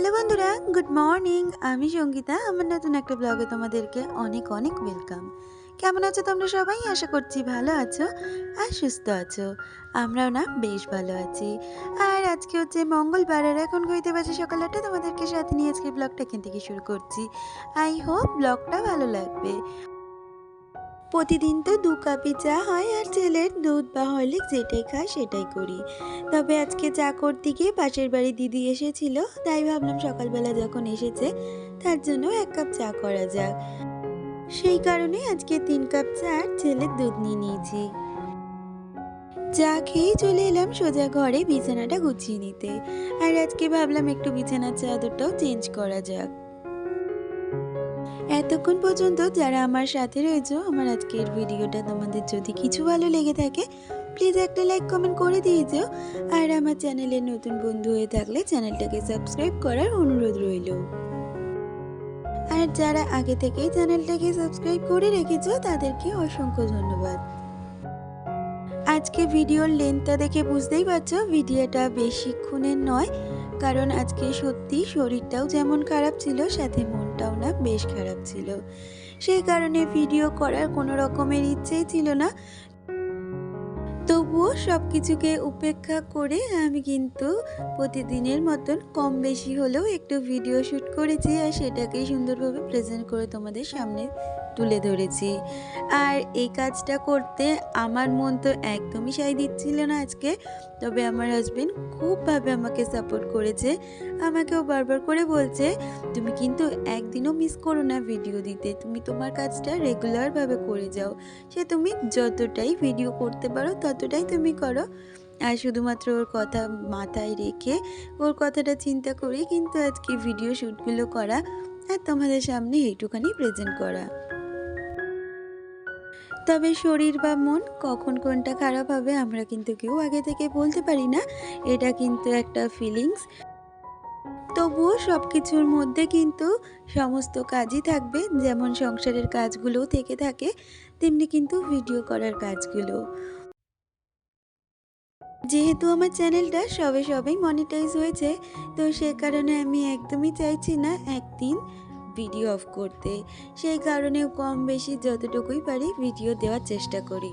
Hello বন্ধুরা, good morning. আমি সঙ্গীতা, আমার নতুন একটা ব্লগে তোমাদেরকে অনেক অনেক ওয়েলকাম। কেমন আছো তোমরা সবাই? আশা করছি ভালো আছো আর সুস্থ আছো। আমরাও না বেশ ভালো আছি। আর আজকে হচ্ছে মঙ্গলবার, আর এখন ঘুরতে বাজে সকাল আটটা, তোমাদেরকে সাথে নিয়ে আজকে ব্লগটা এখান থেকে শুরু করছি। আই হোপ ব্লগটা ভালো লাগবে। প্রতিদিন তো দু কাপি চা হয় আর ছেলের দুধ বা হরলিক্স যেটাই খায় সেটাই করি। তবে আজকে চা করতে গিয়ে পাশের বাড়ি দিদি এসেছিল, তাই ভাবলাম সকালবেলা যখন এসেছে তার জন্য এক কাপ চা করা যাক। সেই কারণে আজকে তিন কাপ চা আর ছেলের দুধ নিয়ে নিয়েছি। চা খেয়েই চলে এলাম সোজা ঘরে বিছানাটা গুছিয়ে নিতে। আর আজকে ভাবলাম একটু বিছানার চাদরটাও চেঞ্জ করা যাক। এতক্ষণ পর্যন্ত যারা আমার সাথে রয়েছে, আমার আজকের ভিডিওটা তোমাদের যদি কিছু ভালো লেগে থাকে প্লিজ একটা লাইক কমেন্ট করে দিয়ে যেও। আর আমার চ্যানেলের নতুন বন্ধু হয়ে থাকলে চ্যানেলটাকে সাবস্ক্রাইব করার অনুরোধ রইল। আর যারা আগে থেকেই চ্যানেলটাকে সাবস্ক্রাইব করে রেখেছো, তাদেরকে অসংখ্য ধন্যবাদ। আজকে ভিডিওর লেন্থটা দেখে বুঝতেই পারছ, ভিডিওটা বেশিক্ষণের নয় কারণ আজকে সত্যি শরীরটাও যেমন খারাপ ছিল, সাথে মনটাও না বেশ খারাপ ছিল। সেই কারণে ভিডিও করার কোনো রকমের ইচ্ছেই ছিল না। তবুও সব কিছুকে উপেক্ষা করে আমি কিন্তু প্রতিদিনের মতন কম বেশি হলেও একটু ভিডিও শ্যুট করেছি আর সেটাকেই সুন্দরভাবে প্রেজেন্ট করে তোমাদের সামনে তুলে ধরেছি। আর এই কাজটা করতে আমার মন তো একদমই সাই দিচ্ছিল না আজকে। তবে আমার হাজবেন্ড খুবভাবে আমাকে সাপোর্ট করেছে। আমাকেও বারবার করে বলছে, তুমি কিন্তু একদিনও মিস করো না ভিডিও দিতে। তুমি তোমার কাজটা রেগুলারভাবে করে যাও। সে তুমি যতটাই ভিডিও করতে পারো, ততটাই তুমি করো। আর শুধুমাত্র ওর কথা মাথায় রেখে ওর কথাটা চিন্তা করেই কিন্তু আজকে ভিডিও শ্যুটগুলো করা আর তোমাদের সামনে এইটুখানি প্রেজেন্ট করা। তবে শরীর বা মন কখন কোনটা খারাপ হবে আমরা কিন্তু কেউ আগে থেকে বলতে পারি না। এটা কিন্তু একটা ফিলিংস তবুও সব কিছুর মধ্যে কিন্তু সমস্ত কাজই থাকবে, যেমন সংসারের কাজগুলোও থেকে থাকে, তেমনি কিন্তু ভিডিও করার কাজগুলো। যেহেতু আমার চ্যানেলটা সবে সবেই মনিটাইজ হয়েছে, তো সে কারণে আমি একদমই চাইছি না একদিন ভিডিও অফ করতে। সেই কারণেও কম বেশি যতটুকুই পারি ভিডিও দেওয়ার চেষ্টা করি।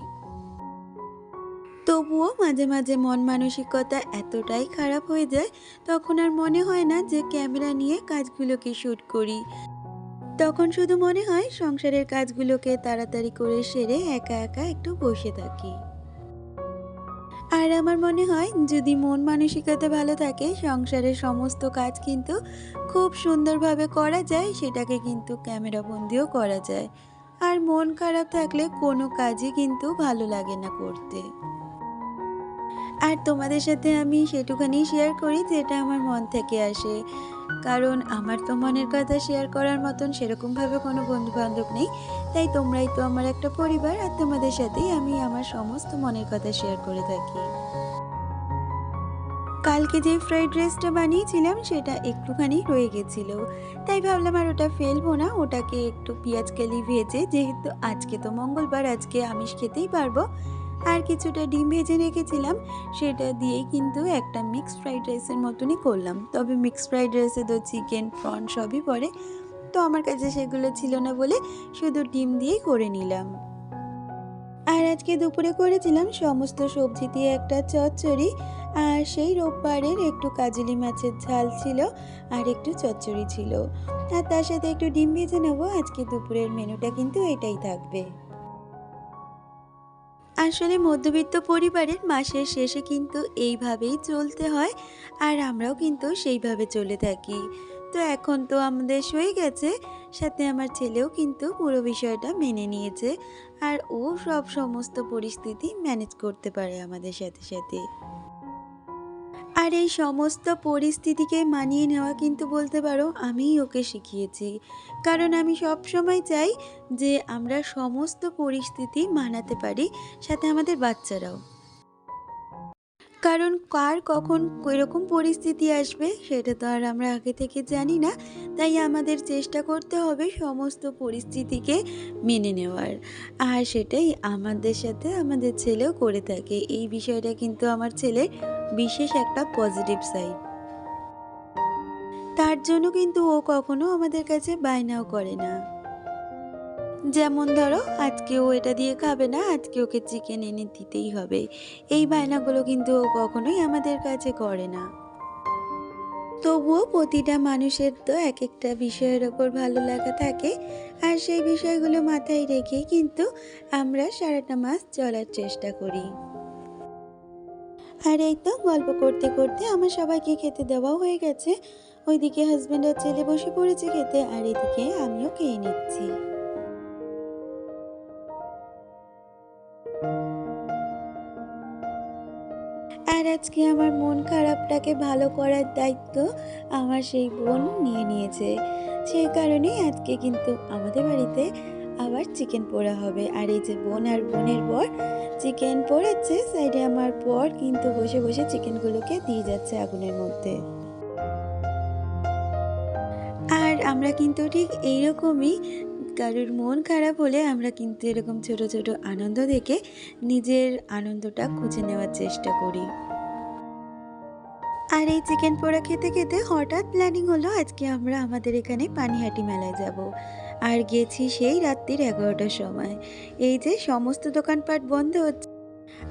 তবুও মাঝে মাঝে মন মানসিকতা এতটাই খারাপ হয়ে যায়, তখন আর মনে হয় না যে ক্যামেরা নিয়ে কাজগুলোকে শ্যুট করি। তখন শুধু মনে হয় সংসারের কাজগুলোকে তাড়াতাড়ি করে সেরে একা একা একটু বসে থাকি। আর আমার মনে হয়, যদি মন মানসিকতা ভালো থাকে, সংসারের সমস্ত কাজ কিন্তু খুব সুন্দরভাবে করা যায়, সেটাকে কিন্তু ক্যামেরা বন্দিও করা যায়। আর মন খারাপ থাকলে কোনো কাজই কিন্তু ভালো লাগে না করতে। আর তোমাদের সাথে আমি সেটুখানি শেয়ার করি যেটা আমার মন থেকে আসে। কারণ আমার তো মনের কথা শেয়ার করার মতন সেরকমভাবে কোনো বন্ধু বান্ধব নেই। তাই তোমরাই তো আমার একটা পরিবার আর তোমাদের সাথেই আমি আমার সমস্ত মনের কথা শেয়ার করে থাকি। কালকে যে ফ্রাইড রাইসটা বানিয়েছিলাম, সেটা একটুখানি রয়ে গেছিল। তাই ভাবলাম আর ওটা ফেলব না, ওটাকে একটু পেঁয়াজ কালি ভেজে, যেহেতু আজকে তো মঙ্গলবার, আজকে আমিষ খেতেই পারব। আর কিছুটা ডিম ভেজে রেখেছিলাম, সেটা দিয়েই কিন্তু একটা মিক্স ফ্রাইড রাইসের মতনই করলাম। তবে মিক্স ফ্রাইড রাইসে তো চিকেন প্রন সবই পড়ে। তো আমার কাছে সেগুলো ছিল না বলে শুধু ডিম দিয়েই করে নিলাম। আর আজকে দুপুরে করেছিলাম সমস্ত সবজি দিয়ে একটা চচ্চড়ি। আর সেই রোববারের একটু কাজলি মাছের ঝাল ছিল আর একটু চচ্চড়ি ছিল। আর তার সাথে একটু ডিম ভেজে নেব, আজকে দুপুরের মেনুটা কিন্তু এটাই থাকবে। আসলে মধ্যবিত্ত পরিবারের মাসের শেষে কিন্তু এইভাবেই চলতে হয়, আর আমরাও কিন্তু সেইভাবে চলে থাকি। তো এখন তো আমাদের সয়ে গেছে, সাথে আমার ছেলেও কিন্তু পুরো বিষয়টা মেনে নিয়েছে, আর ও সব সমস্ত পরিস্থিতি ম্যানেজ করতে পারে আমাদের সাথে সাথে। আর এই সমস্ত পরিস্থিতিকে মানিয়ে নেওয়া কিন্তু বলতে পারো আমিই ওকে শিখিয়েছি। কারণ আমি সব সময় চাই যে আমরা সমস্ত পরিস্থিতি মানাতে পারি, সাথে আমাদের বাচ্চারাও। কারণ কার কখন কীরকম পরিস্থিতি আসবে সেটা তো আর আমরা আগে থেকে জানি না, তাই আমাদের চেষ্টা করতে হবে সমস্ত পরিস্থিতিকে মেনে নেওয়ার। আর সেটাই আমাদের সাথে আমাদের ছেলেও করে থাকে। এই বিষয়টা কিন্তু আমার ছেলের বিশেষ একটা পজিটিভ সাইড তার জন্য কিন্তু ও কখনো আমাদের কাছে বায়নাও করে না। যেমন ধরো আজকে ও এটা দিয়ে খাবে না, আজকে ওকে চিকেন এনে দিতেই হবে। এই বায়নাগুলো কিন্তু ও কখনোই আমাদের কাছে করে না। তবুও প্রতিটা মানুষের তো এক একটা বিষয়ের ওপর ভালো লাগা থাকে, আর সেই বিষয়গুলো মাথায় রেখেই কিন্তু আমরা সারাটা মাস চলার চেষ্টা করি। আর এই তো গল্প করতে করতে আমার সবাইকে খেতে দেওয়াও হয়ে গেছে। ওইদিকে হাজব্যান্ড আর ছেলে বসে পড়েছে খেতে আর এদিকে আমিও খেয়ে নিচ্ছি। আর আজকে আমার মন খারাপটাকে ভালো করার দায়িত্ব আমার সেই বোন নিয়ে নিয়েছে। সেই কারণেই আজকে কিন্তু আমাদের বাড়িতে আবার চিকেন পোড়া হবে। আর এই যে বোন আর বোনের বর চিকেন পোড়াচ্ছে সাইডে আমার বর কিন্তু বসে বসে চিকেনগুলোকে দিয়ে যাচ্ছে আগুনের মধ্যে। আর আমরা কিন্তু ঠিক এইরকমই কারোর মন খারাপ হলে আমরা কিন্তু এরকম ছোট ছোট আনন্দ দেখে নিজের আনন্দটা খুঁজে নেওয়ার চেষ্টা করি। আর এই চিকেন পোড়া খেতে খেতে হঠাৎ প্ল্যানিং হলো, আজকে আমরা আমাদের এখানে পানিহাটি মেলায় যাব। আর গেছি সেই রাত্রির এগারোটার সময়। এই যে সমস্ত দোকানপাট বন্ধ হচ্ছে,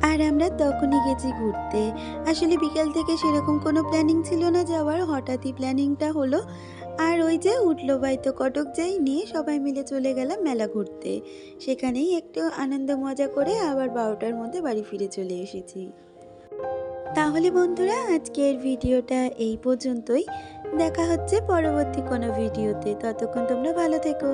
আর আমরা তখনই গেছি ঘুরতে। আসলে বিকেল থেকে সেরকম কোনো প্ল্যানিং ছিল না যাওয়ার, হঠাৎই প্ল্যানিংটা হলো। আর ওই যে উঠল বাইতো কটক যাই নিয়ে সবাই মিলে চলে গেলাম মেলা ঘুরতে। সেখানেই একটু আনন্দ মজা করে আবার বারোটার মধ্যে বাড়ি ফিরে চলে এসেছি। তাহলে বন্ধুরা, আজকের ভিডিওটা এই পর্যন্তই। দেখা হচ্ছে পরবর্তী কোনো ভিডিওতে। ততক্ষণ তোমরা ভালো থেকো।